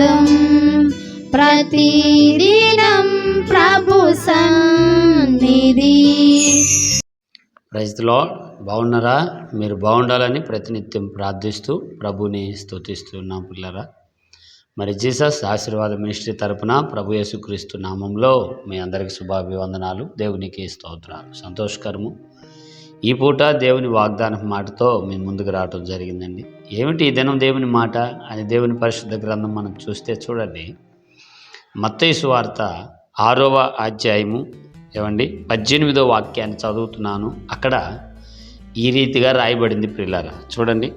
శబ్దం ప్రతిదినం ప్రభు సన్నిధి. ప్రజలో బాగున్నారా? మీరు బాగుండాలని ప్రతినిత్యం ప్రార్థిస్తూ ప్రభుని స్తుతిస్తున్నాం పిల్లరా. మరి జీసస్ ఆశీర్వాద మినిస్ట్రీ తరపున ప్రభు యేసుక్రీస్తు నామంలో మీ అందరికి శుభాభివందనాలు. దేవునికి స్తోత్రాలు. సంతోషకరము. ఈ పూట దేవుని వాగ్దాన మాటతో మేము ముందుకు రావటం జరిగిందండి. ఏమిటి ఈ దినం దేవుని మాట? అని దేవుని పరిశుద్ధ గ్రంథం మనం చూస్తే చూడండి. మత్తైసు వార్త ఆరవ అధ్యాయము ఏమండి? పద్దెనిమిదో వాక్యాన్ని చదువుతున్నాను. అక్కడ ఈ రీతిగా రాయబడింది ప్రిలారా చూడండి.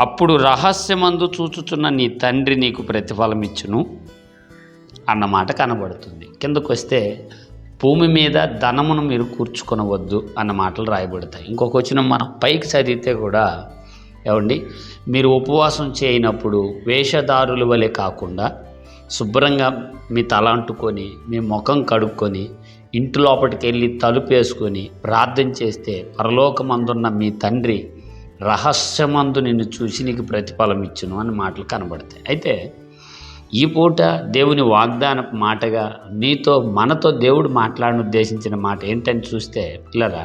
అప్పుడు రహస్యమందు చూచుచున్న నీ తండ్రి నీకు ప్రతిఫలం ఇచ్చును అన్నమాట కనబడుతుంది. కిందకు వస్తే భూమి మీద ధనమును మీరు కూర్చుకొనవద్దు అన్న మాటలు రాయబడతాయి. ఇంకొక వచ్చిన మనం పైకి చదివితే కూడా ఏమండి మీరు ఉపవాసం చేయనప్పుడు వేషధారుల వలె కాకుండా శుభ్రంగా మీ తల అంటుకొని మీ ముఖం కడుక్కొని ఇంటి లోపలికి వెళ్ళి తలుపు వేసుకొని ప్రార్థన చేస్తే పరలోకమందున్న మీ తండ్రి రహస్యమందు నిన్ను చూసి నీకు ప్రతిఫలం ఇచ్చును అని మాటలు కనబడతాయి. అయితే ఈ పూట దేవుని వాగ్దాన మాటగా నీతో మనతో దేవుడు మాట్లాడిన ఉద్దేశించిన మాట ఏంటని చూస్తే పిల్లరా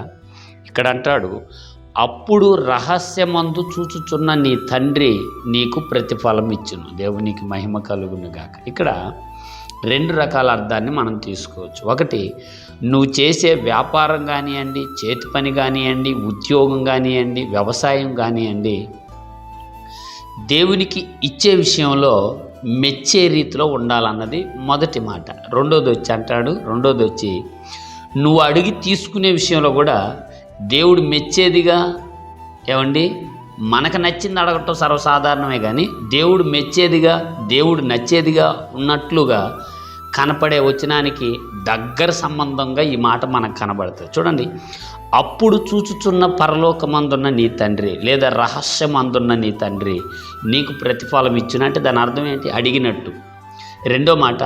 ఇక్కడ అంటాడు అప్పుడు రహస్యమందు చూచుచున్న నీ తండ్రి నీకు ప్రతిఫలం ఇచ్చును దేవునికి మహిమ కలుగును గాక ఇక్కడ రెండు రకాల అర్థాన్ని మనం తీసుకోవచ్చు. ఒకటి నువ్వు చేసే వ్యాపారం కానివ్వండి చేతి పని కానివ్వండి ఉద్యోగం కానివ్వండి వ్యవసాయం కానివ్వండి దేవునికి ఇచ్చే విషయంలో మెచ్చే రీతిలో ఉండాలన్నది మొదటి మాట. రెండోది వచ్చి అంటాడు రెండోది వచ్చి నువ్వు అడిగి తీసుకునే విషయంలో కూడా దేవుడు మెచ్చేదిగా ఏమండి? మనకు నచ్చింది అడగటం సర్వసాధారణమే కానీ దేవుడు మెచ్చేదిగా దేవుడు నచ్చేదిగా ఉన్నట్లుగా కనపడే వచనానికి దగ్గర సంబంధంగా ఈ మాట మనకు కనబడుతుంది. చూడండి అప్పుడు చూచుచున్న పరలోకమందున్న నీ తండ్రి లేదా రహస్యమందున్న నీ తండ్రి నీకు ప్రతిఫలం ఇచ్చినట్టు దాని అర్థం ఏంటి? అడిగినట్టు. రెండో మాట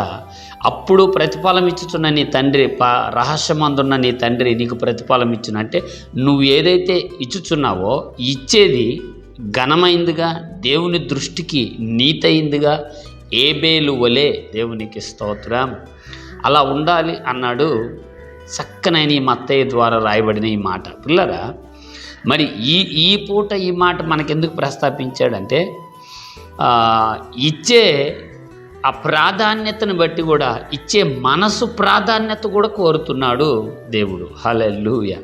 అప్పుడు ప్రతిఫలం ఇచ్చుచున్న నీ తండ్రి ప రహస్యమందున్న నీ తండ్రి నీకు ప్రతిఫలం ఇచ్చునంటే నువ్వు ఏదైతే ఇచ్చుచున్నావో ఇచ్చేది ఘనమైందిగా దేవుని దృష్టికి నీతయిందిగా ఏబేలు వలే దేవునికి స్తోత్రం. అలా ఉండాలి అన్నాడు చక్కనైన ఈ మత్తయ్య ద్వారా రాయబడిన ఈ మాట. పిల్లరా మరి ఈ ఈ పూట ఈ మాట మనకెందుకు ప్రస్తాపించాడంటే ఇచ్చే ఆ ప్రాధాన్యతను బట్టి కూడా ఇచ్చే మనసు ప్రాధాన్యత కూడా కోరుతున్నాడు దేవుడు. హలెల్లుయ.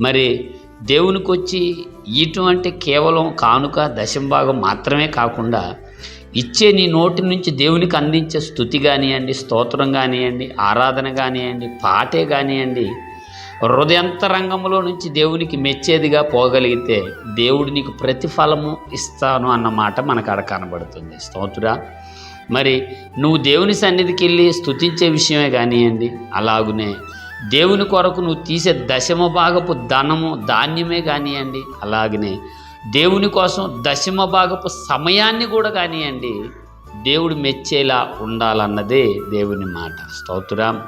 మరి దేవునికి వచ్చి ఇటువంటి కేవలం కానుక దశంభాగం మాత్రమే కాకుండా ఇచ్చే నీ నోటి నుంచి దేవునికి అందించే స్థుతి కానివ్వండి స్తోత్రం కానివ్వండి ఆరాధన కానివ్వండి పాటే కానివ్వండి హృదయంతరంగంలో నుంచి దేవునికి మెచ్చేదిగా పోగలిగితే దేవుడు నీకు ప్రతిఫలము ఇస్తాను అన్నమాట మనకు అక్కడ కనబడుతుంది. స్తోత్ర? మరి నువ్వు దేవుని సన్నిధికి వెళ్ళి స్థుతించే విషయమే కానివ్వండి అలాగునే దేవుని కొరకు నువ్వు తీసే దశమ భాగపు ధనము ధాన్యమే కానివ్వండి అలాగనే దేవుని కోసం దశమ భాగపు సమయాన్ని కూడా కానివ్వండి దేవుడు మెచ్చేలా ఉండాలన్నదే దేవుని మాట. స్తోత్రం.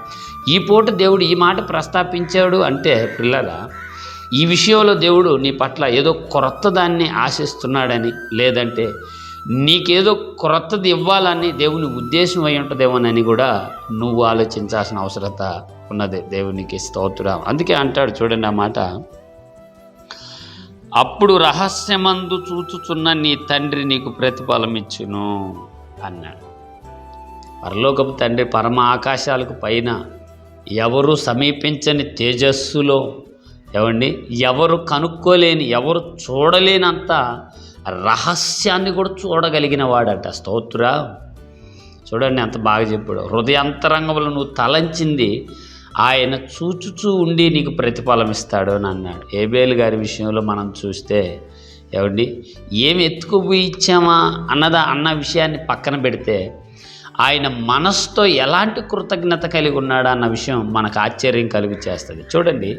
ఈ పూట దేవుడు ఈ మాట ప్రస్తాపించాడు అంటే పిల్లరా ఈ విషయంలో దేవుడు నీ పట్ల ఏదో క్రొత్త దాన్ని ఆశిస్తున్నాడని లేదంటే నీకేదో క్రొత్తది ఇవ్వాలని దేవుని ఉద్దేశం అయి ఉంటుందేమోనని కూడా నువ్వు ఆలోచించాల్సిన అవసరత ఉన్నది దేవునికి స్తోత్రం. అందుకే అంటాడు చూడండి ఆ మాట అప్పుడు రహస్యమందు చూచుచున్న నీ తండ్రి నీకు ప్రతిఫలమిచ్చును అన్నాడు. పరలోకపు తండ్రి పరమ ఆకాశాలకు పైన ఎవరు సమీపించని తేజస్సులో ఏమండి? ఎవరు కనుక్కోలేని ఎవరు చూడలేనంత రహస్యాన్ని కూడా చూడగలిగిన వాడట స్తోత్ర. చూడండి ఎంత బాగా చెప్పాడు. హృదయాంతరంగంలో నువ్వు తలంచింది ఆయన చూచుచూ ఉండి నీకు ప్రతిఫలం ఇస్తాడు అని అన్నాడు. ఏబేలు గారి విషయంలో మనం చూస్తే ఏమండి ఏమి ఎత్తుకుపోయి ఇచ్చామా? అన్నదా అన్న విషయాన్ని పక్కన పెడితే ఆయన మనసుతో ఎలాంటి కృతజ్ఞత కలిగి ఉన్నాడా అన్న విషయం మనకు ఆశ్చర్యం కలిగి చేస్తుంది చూడండి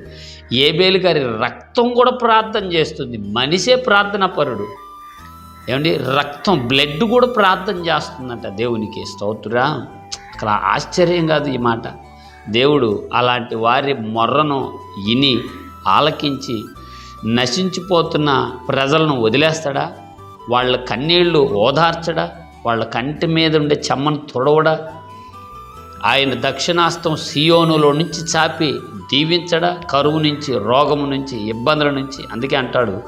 ఏబేలు గారి రక్తం కూడా ప్రార్థన చేస్తుంది. మనిషే ప్రార్థన పరుడు. ఏమండి రక్తం బ్లడ్ కూడా ప్రార్థన చేస్తుందంట దేవునికి. స్తోత్రురా అక్కడ ఆశ్చర్యం కాదు ఈ మాట. దేవుడు అలాంటి వారి మొర్రను ఇని ఆలకించి నశించిపోతున్న ప్రజలను వదిలేస్తాడా? వాళ్ళ కన్నీళ్ళు ఓదార్చడా? వాళ్ళ కంటి మీద ఉండే చెమ్మను తొడవడా? ఆయన దక్షిణాస్తం సియోనులో నుంచి చాపి దీవించడా? కరువు నుంచి రోగము నుంచి ఇబ్బందుల నుంచి? అందుకే అంటాడు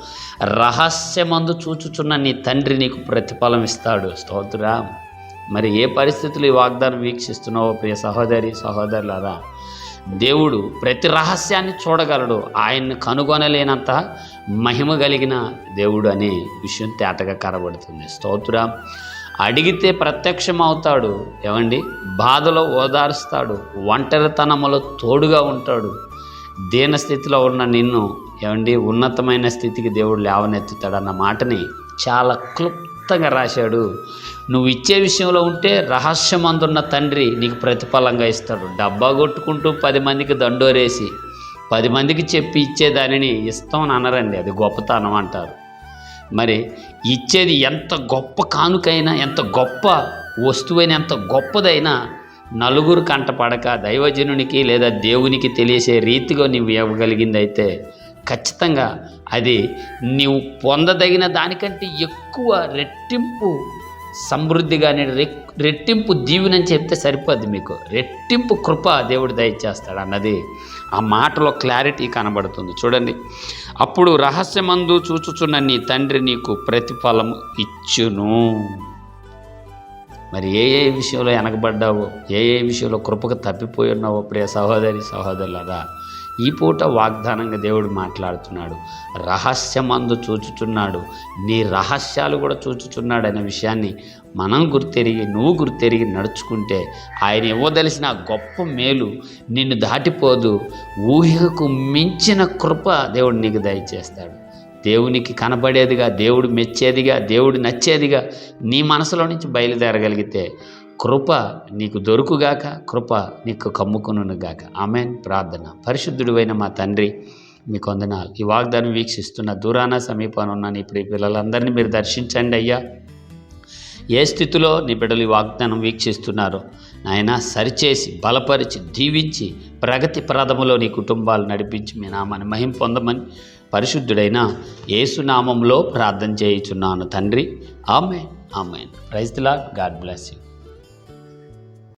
రహస్యమందు చూచుచున్న నీ తండ్రి నీకు ప్రతిఫలం ఇస్తాడు. స్తోత్రా. మరి ఏ పరిస్థితులు ఈ వాగ్దానం వీక్షిస్తున్నావో ప్రియ సహోదరి సహోదరులారా? దేవుడు ప్రతి రహస్యాన్ని చూడగలడు. ఆయన్ని కనుగొనలేనంత మహిమ కలిగిన దేవుడు అనే విషయం తేటగా కనబడుతుంది. స్తోత్ర. అడిగితే ప్రత్యక్షం అవుతాడు ఏమండి? బాధలో ఓదారుస్తాడు. ఒంటరితనములో తోడుగా ఉంటాడు. దీన స్థితిలో ఉన్న నిన్ను ఏమండి ఉన్నతమైన స్థితికి దేవుడు లేవనెత్తుతాడన్న మాటని చాలా క్లుప్తంగా రాశాడు. నువ్వు ఇచ్చే విషయంలో ఉంటే రహస్యం అందున్న తండ్రి నీకు ప్రతిఫలంగా ఇస్తాడు. డబ్బా కొట్టుకుంటూ పది మందికి దండోరేసి పది మందికి చెప్పి ఇచ్చేదానిని ఇస్తాం అని అనరండి. అది గొప్పతనం అంటారు. మరి ఇచ్చేది ఎంత గొప్ప కానుకైనా ఎంత గొప్ప వస్తువైనా ఎంత గొప్పదైనా నలుగురు కంటపడక దైవజనునికి లేదా దేవునికి తెలిసే రీతిగా నువ్వు ఇవ్వగలిగింది అయితే ఖచ్చితంగా అది నీవు పొందదగిన దానికంటే ఎక్కువ రెట్టింపు సమృద్ధిగానే రెక్ రెట్టింపు దీవెనని చెప్తే సరిపోద్ది మీకు. రెట్టింపు కృప దేవుడు దయచేస్తాడు అన్నది ఆ మాటలో క్లారిటీ కనబడుతుంది. చూడండి. అప్పుడు రహస్యమందు చూచుచున్న నీ తండ్రి నీకు ప్రతిఫలము ఇచ్చును. మరి ఏ ఏ విషయంలో వెనకబడ్డావో ఏ ఏ విషయంలో కృపకు తప్పిపోయి ఉన్నావో ప్రియ సహోదరి సహోదరులరా ఈ పూట వాగ్దానంగా దేవుడు మాట్లాడుతున్నాడు. రహస్యమందు చూచుచున్నాడు. నీ రహస్యాలు కూడా చూచుచున్నాడు అనే విషయాన్ని మనం గుర్తెరిగి నువ్వు గుర్తెరిగి నడుచుకుంటే ఆయన ఇవ్వదలిసిన గొప్ప మేలు నిన్ను దాటిపోదు. ఊహకు మించిన కృప దేవుడు నీకు దయచేస్తాడు. దేవునికి కనబడేదిగా దేవుడు మెచ్చేదిగా దేవుడు నచ్చేదిగా నీ మనసులో నుంచి బయలుదేరగలిగితే కృప నీకు దొరుకుగాక కృప నీకు కమ్ముకునుగాక ఆమెన్. ప్రార్థన. పరిశుద్ధుడివైన మా తండ్రి మీకు కొందనాలు ఈ వాగ్దానం వీక్షిస్తున్న దూరాన సమీపాన ఉన్న నీ ప్రియ పిల్లలందరినీ మీరు దర్శించండి అయ్యా. ఏ స్థితిలో నీ బిడ్డలు ఈ వాగ్దానం వీక్షిస్తున్నారో నాయన సరిచేసి బలపరిచి దీవించి ప్రగతి ప్రథములో నీ కుటుంబాలు నడిపించి మీ నామాన్ని మహిం పొందమని పరిశుద్ధుడైన యేసునామంలో ప్రార్థన చేయుచున్నాను తండ్రి. ఆమె ఆమె ప్రైజ్ గాడ్ బ్లెస్ యూ.